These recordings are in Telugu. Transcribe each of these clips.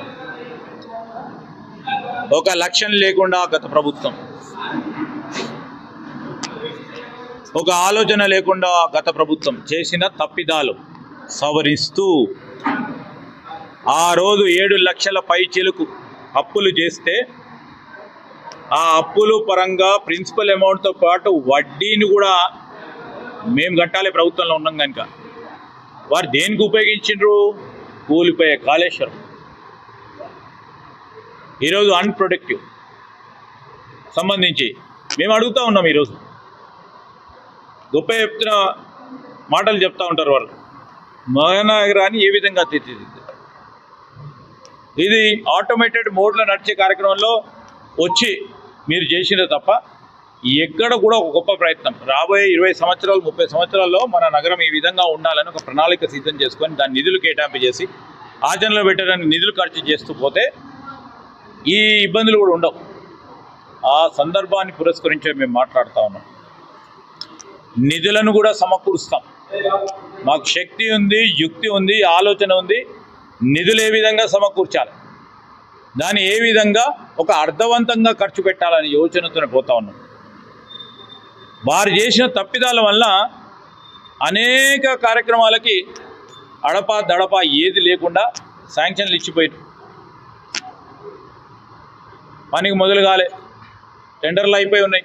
ప్రభుత్వం. ఒక లక్ష్యం లేకుండా గత ప్రభుత్వం. ఒక ఆలోచన లేకుండా గత ప్రభుత్వం చేసిన తప్పిదాలు సవరిస్తూ ఆ రోజు ఏడు లక్షల పై చిలుకు అప్పులు చేస్తే ఆ అప్పులు పరంగా ప్రిన్సిపల్ అమౌంట్తో పాటు వడ్డీని కూడా మేము కట్టాలి ప్రభుత్వంలో ఉన్నాం కనుక. వారు దేనికి ఉపయోగించిండ్రు? కూలిపోయే కాళేశ్వరం. ఈరోజు అన్ప్రొడక్టివ్ సంబంధించి మేము అడుగుతా ఉన్నాం ఈరోజు. గొప్ప చెప్తున్న మాటలు చెప్తా ఉంటారు వాళ్ళు. మహానగరాన్ని ఏ విధంగా తీర్చిదిద్దారు ఇది ఆటోమేటెడ్ మోడ్లో నడిచే కార్యక్రమంలో వచ్చి మీరు చేసినది తప్ప ఎక్కడ కూడా ఒక గొప్ప ప్రయత్నం. రాబోయే ఇరవై సంవత్సరాలు ముప్పై సంవత్సరాల్లో మన నగరం ఈ విధంగా ఉండాలని ఒక ప్రణాళిక సిద్ధం చేసుకొని దాని నిధులు కేటాయింపు చేసి ఆచరణలో పెట్టడానికి నిధులు ఖర్చు చేస్తూ పోతే ఈ ఇబ్బందులు కూడా ఉండవు. ఆ సందర్భాన్ని పురస్కరించి మేము మాట్లాడుతూ ఉన్నాం. నిధులను కూడా సమకూరుస్తాం. మాకు శక్తి ఉంది యుక్తి ఉంది ఆలోచన ఉంది. నిధులు ఏ విధంగా సమకూర్చాలి? దాన్ని ఏ విధంగా ఒక అర్థవంతంగా ఖర్చు పెట్టాలని యోచనతోనే పోతా ఉన్నాం. వారు చేసిన తప్పిదాల వల్ల అనేక కార్యక్రమాలకి అడప దడప ఏది లేకుండా శాంక్షన్లు ఇచ్చిపోయారు పనికి మొదలు కాలే. టెండర్లు అయిపోయి ఉన్నాయి.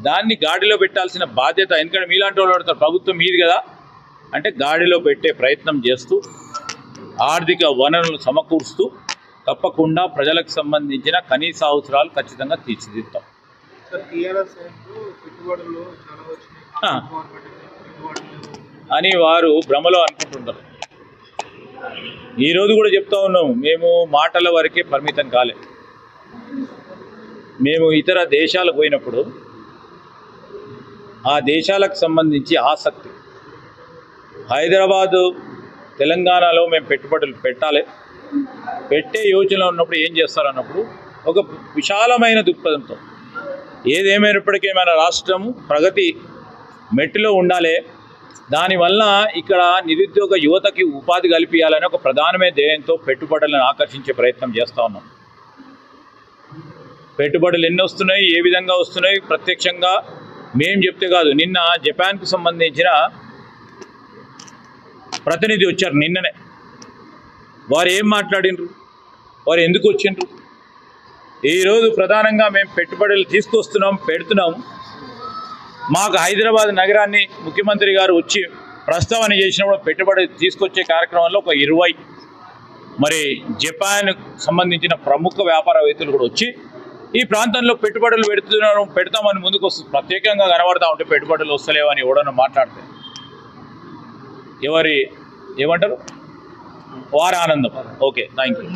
దాన్ని గాడిలో పెట్టాల్సిన బాధ్యత ఎందుకంటే మీలాంటి వాళ్ళు పడతారు. ప్రభుత్వం మీది కదా. అంటే గాడిలో పెట్టే ప్రయత్నం చేస్తూ ఆర్థిక వనరులు సమకూరుస్తూ తప్పకుండా ప్రజలకు సంబంధించిన కనీస అవసరాలు ఖచ్చితంగా తీర్చిదిద్దాం. అని వారు భ్రమలో అనుకుంటుంటారు. ఈరోజు కూడా చెప్తా ఉన్నాం మేము మాటల వరకే పరిమితం కాలే. మేము ఇతర దేశాలకు పోయినప్పుడు ఆ దేశాలకు సంబంధించి ఆసక్తి. హైదరాబాదు తెలంగాణలో మేము పెట్టుబడులు పెట్టాలి. పెట్టే యోచన ఉన్నప్పుడు ఏం చేస్తారు అన్నప్పుడు ఒక విశాలమైన దృక్పథంతో ఏదేమైనప్పటికీ మన రాష్ట్రం ప్రగతి మెట్టులో ఉండాలి. దానివల్ల ఇక్కడ నిరుద్యోగ యువతకి ఉపాధి కల్పించాలని ఒక ప్రధానమైన ధ్యేయంతో పెట్టుబడులను ఆకర్షించే ప్రయత్నం చేస్తూ ఉన్నాం. పెట్టుబడులు ఎన్ని వస్తున్నాయి ఏ విధంగా వస్తున్నాయి ప్రత్యక్షంగా మేం చెప్తే కాదు. నిన్న జపాన్కు సంబంధించిన ప్రతినిధి వచ్చారు నిన్ననే. వారు ఏం మాట్లాడినరు? వారు ఎందుకు వచ్చిండ్రు? ఈరోజు ప్రధానంగా మేము పెట్టుబడులు తీసుకొస్తున్నాం పెడుతున్నాం. మాకు హైదరాబాద్ నగరాన్ని ముఖ్యమంత్రి గారు వచ్చి ప్రస్తావన చేసినప్పుడు పెట్టుబడి తీసుకొచ్చే కార్యక్రమంలో ఒక ఇరవై. మరి జపాన్ సంబంధించిన ప్రముఖ వ్యాపారవేత్తలు కూడా వచ్చి ఈ ప్రాంతంలో పెట్టుబడులు పెడుతున్నాను పెడతామని ముందుకు వస్తుంది ప్రత్యేకంగా కనబడతా ఉంటే పెట్టుబడులు వస్తలేవని ఎవడన్నా మాట్లాడితే. ఎవరి ఏమంటారు? వారానందం. ఆనందం ఓకే థ్యాంక్ యూ